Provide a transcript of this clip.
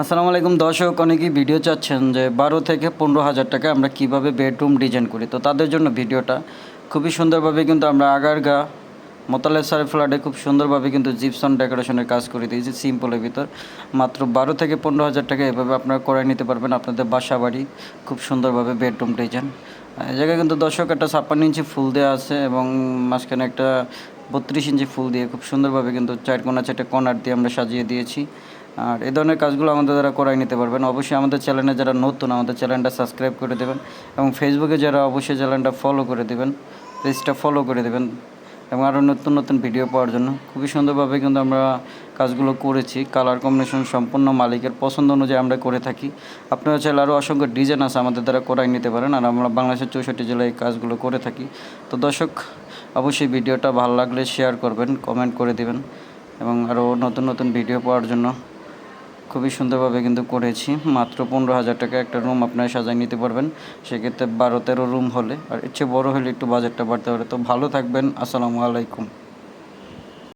আসসালামু আলাইকুম দর্শক, অনেকেই ভিডিও চাচ্ছেন যে বারো থেকে পনেরো হাজার টাকা আমরা কীভাবে বেডরুম ডিজাইন করি। তো তাদের জন্য ভিডিওটা খুবই সুন্দরভাবে কিন্তু আমরা আগারগা মোতালে সারে ফ্ল্যাটে খুব সুন্দরভাবে কিন্তু জিপসন ডেকোরেশনের কাজ করে দিয়েছি সিম্পলের ভিতর। মাত্র বারো থেকে পনেরো হাজার টাকা এভাবে আপনারা করে নিতে পারবেন আপনাদের বাসা বাড়ি খুব সুন্দরভাবে বেডরুম ডিজাইন। এই জায়গায় কিন্তু দর্শক একটা ছাপ্পান্ন ইঞ্চি ফুল দেওয়া আছে এবং মাঝখানে একটা বত্রিশ ইঞ্চি ফুল দিয়ে খুব সুন্দরভাবে কিন্তু চার কোনা চারটে কর্নার দিয়ে আমরা সাজিয়ে দিয়েছি। আর এই ধরনের কাজগুলো আমাদের দ্বারা করাই নিতে পারবেন। অবশ্যই আমাদের চ্যানেলে যারা নতুন, আমাদের চ্যানেলটা সাবস্ক্রাইব করে দেবেন এবং ফেসবুকে যারা অবশ্যই চ্যানেলটা ফলো করে দেবেন, পেজটা ফলো করে দেবেন এবং আরও নতুন নতুন ভিডিও পাওয়ার জন্য। খুবই সুন্দরভাবে কিন্তু আমরা কাজগুলো করেছি। কালার কম্বিনেশন সম্পূর্ণ মালিকের পছন্দ অনুযায়ী আমরা করে থাকি। আপনারা চাইলে আরও অসংখ্য ডিজাইন আছে আমাদের দ্বারা করাই নিতে পারেন আর আমরা বাংলাদেশের চৌষট্টি জেলায় কাজগুলো করে থাকি। তো দর্শক, অবশ্যই ভিডিওটা ভালো লাগলে শেয়ার করবেন কমেন্ট করে দেবেন এবং আরও নতুন নতুন ভিডিও পাওয়ার জন্য খুবই সুন্দরভাবে কিন্তু করেছি। মাত্র পনেরো হাজার টাকা একটা রুম আপনারা সাজায় নিতে পারবেন। সেক্ষেত্রে বারো তেরো রুম হলে, আর ইচ্ছে বড়ো হলে একটু বাজেটটা বাড়তে পারে। তো ভালো থাকবেন। আসসালামু আলাইকুম।